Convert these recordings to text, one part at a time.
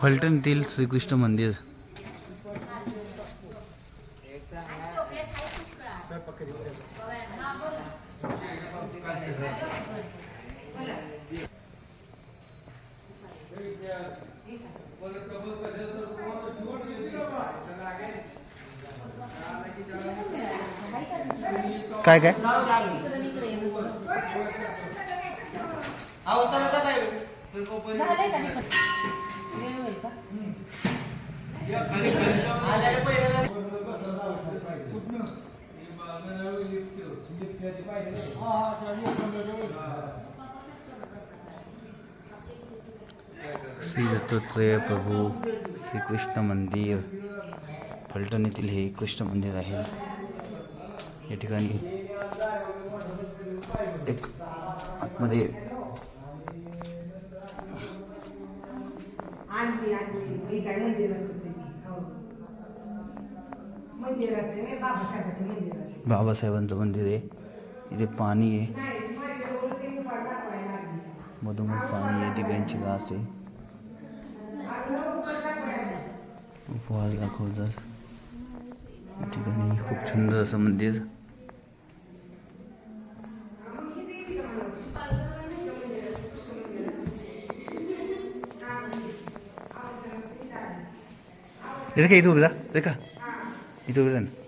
फलटणतील श्रीकृष्ण मंदिर. काय काय? श्री दत्तात्रेय प्रभू श्रीकृष्ण मंदिर फलटण येथील हे कृष्ण मंदिर आहे. या ठिकाणी एक आतमध्ये हो. आहे. बाबासाहेबांचं मंदिर आहे इथे पाणी आहे नाही माझ्याजवळ ते उभा दाखवायला लागली. उपवास दाखवतात ठिकाणी खूप सुंदर असं मंदिर इथं का इथं उभं जा इथं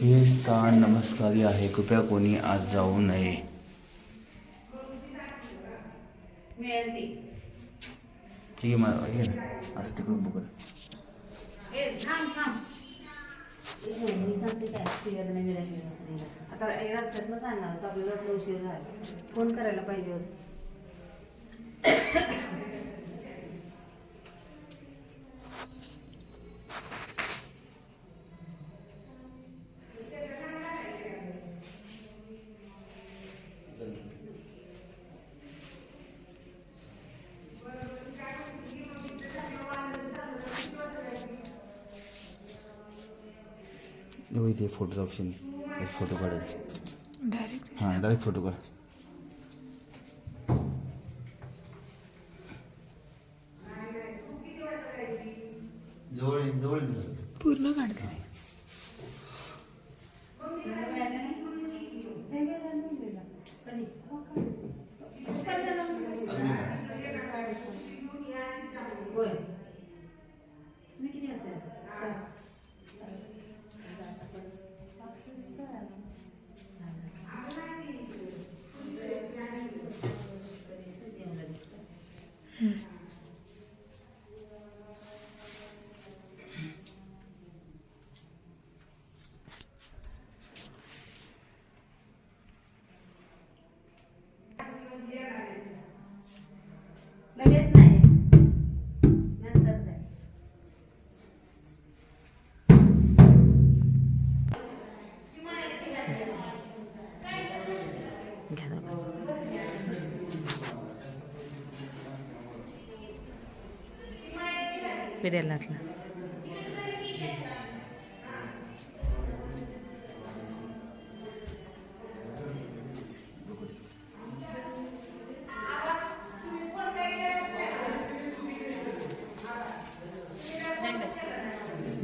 हे स्थान नमस्कारी आहे. कृपया कोणी आज जाऊ नये. ठीक आहे मला हे असं तिकडून बघा आता रस्त्यातनं सांगणार होतं. आपल्याला उशीर झाला. फोन करायला पाहिजे होतं? हो इथे फोटोचं ऑप्शन एक फोटो काढायचा डायरेक्ट हां डायरेक्ट फोटो काढ. पूर्ण काढते. होय.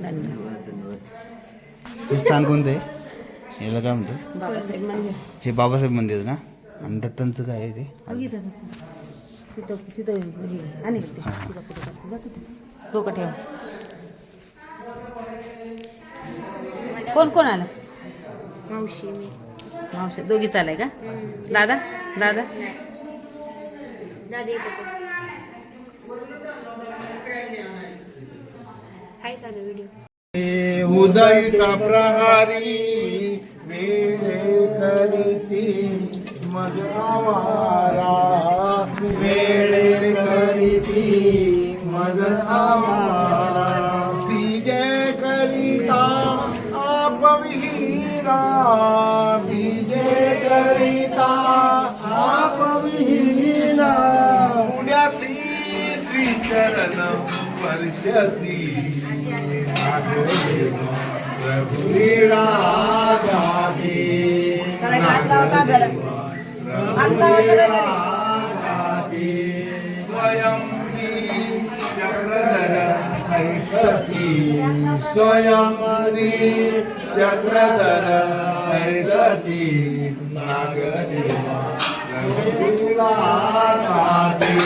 धन्यवाद हे स्थान कोणतं आहे याला काय म्हणतात बाबासाहेब मंदिर हे बाबासाहेब मंदिर ना आणि दत्तांचं काय आहे ते तिथं तिथं हे आणि डोकं ठेवा. कोण कोण आलं? मावशी मी. मावशी दोघी चालाय का? दादा दादा? दादी हाय चालू व्हिडिओ उदय का प्रहारी वेळे करीती वेळे मग आवारा बीजे करिता आप विहीरा बीजे करिता आप विहीरा पुण्यातली श्रीचरण वर्षती प्रभुरा गादी स्वयं ऐकती स्वयं चक्रधर ऐकती नागदेवा प्रभुरा गादी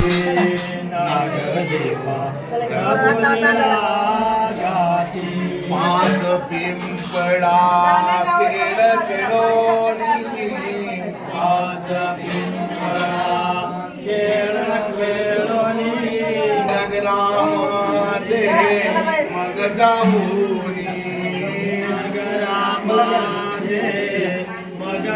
नागदेवा प्रभुरा गादी पाच पिंपळा केळ केळोनी मग जाऊनी मग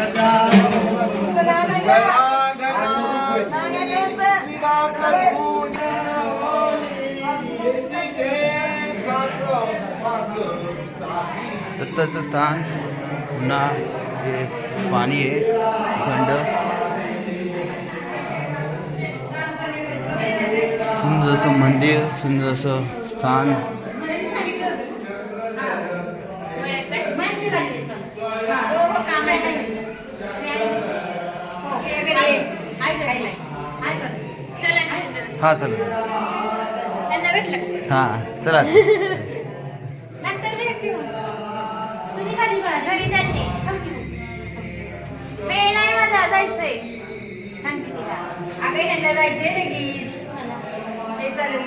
दत्ताचं स्थान पुन्हा हे पाणी आहे खंड. सुंदर असं मंदिर सुंदर असं स्थान. हा चला. त्यांना भेटलं हा चला. नंतर भेटते तुम्ही कधी घरी चालले वेळ नाही मला जायचंय. सांग की तिला. अगं ह्यांना जायचंय लगेच. ते चालेल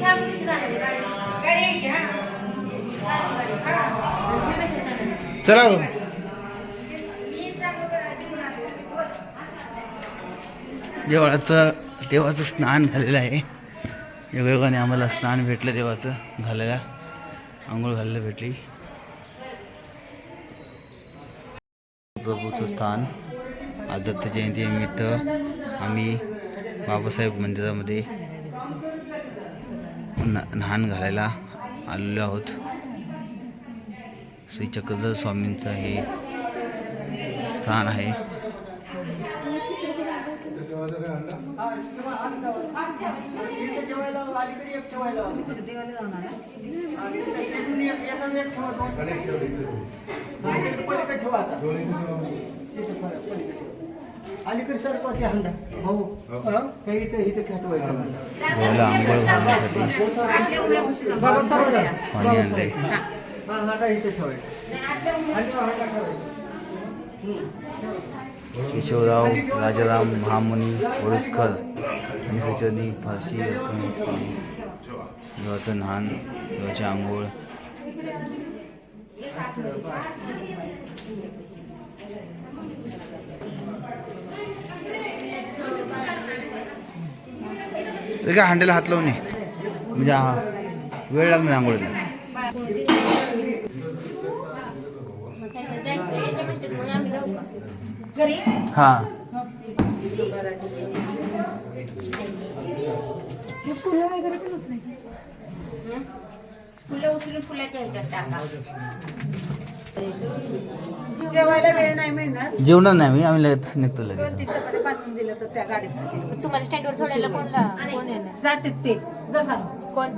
छान कशी जाणार गाडी गाडी आहे की हा? गाडी गाडी मी कशी जाणार चला हो. मी देवळाचं देवाचं स्नान झालेलं आहे. योगायोगाने आम्हाला स्नान भेटलं देवाचं घालायला. आंघोळ घालायला भेटली. प्रभूचं स्थान आज दत्त जयंतीनिमित्त आम्ही बाबासाहेब मंदिरामध्ये न घालायला आलेलो आहोत. श्री चक्रधर स्वामींचं हे स्थान आहे. अलीकडे सर कोणते हंडा भाऊ काही इथं इथं खेटवायचं देवाला आंघोळ घालण्यासाठी पाणी आणलंय हा हंडा इथे ठेवायचा हंडा हंडा ठेवायचा केशवराव राजाराम महामुनी वडुतकर आणि सचनी फाशी अर्पण आंघोळ. ते काय हांड्याला हात लावून म्हणजे हा वेळ लागणार आंघोळीला जायचंय याच्या म्हणतात मग आम्ही जाऊ का घरी हा. फुलं उचलून फुलाच्या ह्याच्यात टाका. जेवायला वेळ नाही मिळणार. जेवणार नाही मी आम्ही लगेच निघतो लगेच. चपात्या पाठवून दिलं तर त्या गाडीत खातील. तुम्हाला स्टँडवर सोडायला कोण रा- कोण येणार? जातात ते. जसा कोण?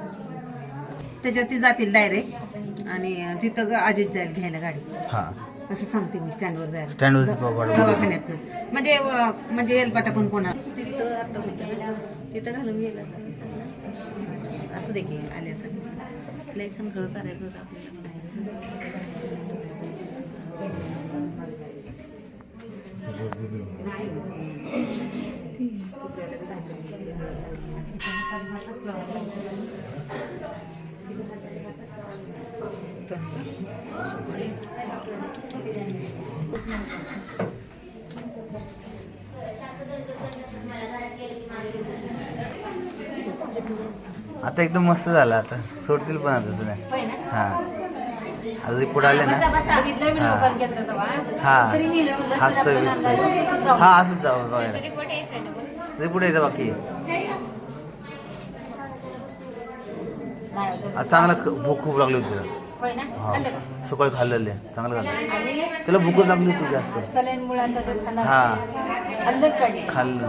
त्याच्यावरती जातील डायरेक्ट आणि तिथं ग- अजित जाईल घ्यायला गाडी हा. असं सांगते मी स्टँडवर जायला. स्टँडवरती पापड दवाखान्यात म्हणजे अ, म्हणजे एलपाटा पण कोणा तिथं आता होतं तिथं घालून गेलं असं. असं दे की आले असं. लेखन खरं करायचं होतं आपल्याला. आता एकदम मस्त झालं आता. सोडतील पण आता ना? हां. आता रिपोर्ट आले ना. हा. केला तेव्हा. हा. असंच जाऊ बघायला रिपोर्ट यायचा बाकी. चांगला भूक खूप लागली होती तिला. खाल्लं? हा सकाळी खाल्लेले चांगलं आणि? तिला भूकच लागली होती जास्त. हा. खाल्लं.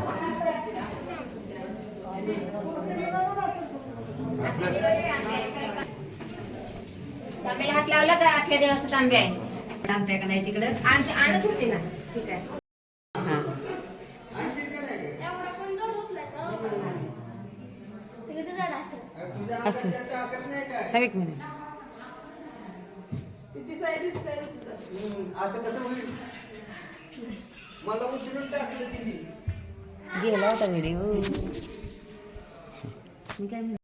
हात लावला तर आठल्या देवाचा तांबे आहे. का नाही तिकडं? आण- आणत होते ना. ठीक आहे. असं. थांब एक मिनिट. असं कसं होईल? मला उचलून टाकलं तिने. गेला होता व्हिडिओ मी काय म्हणते?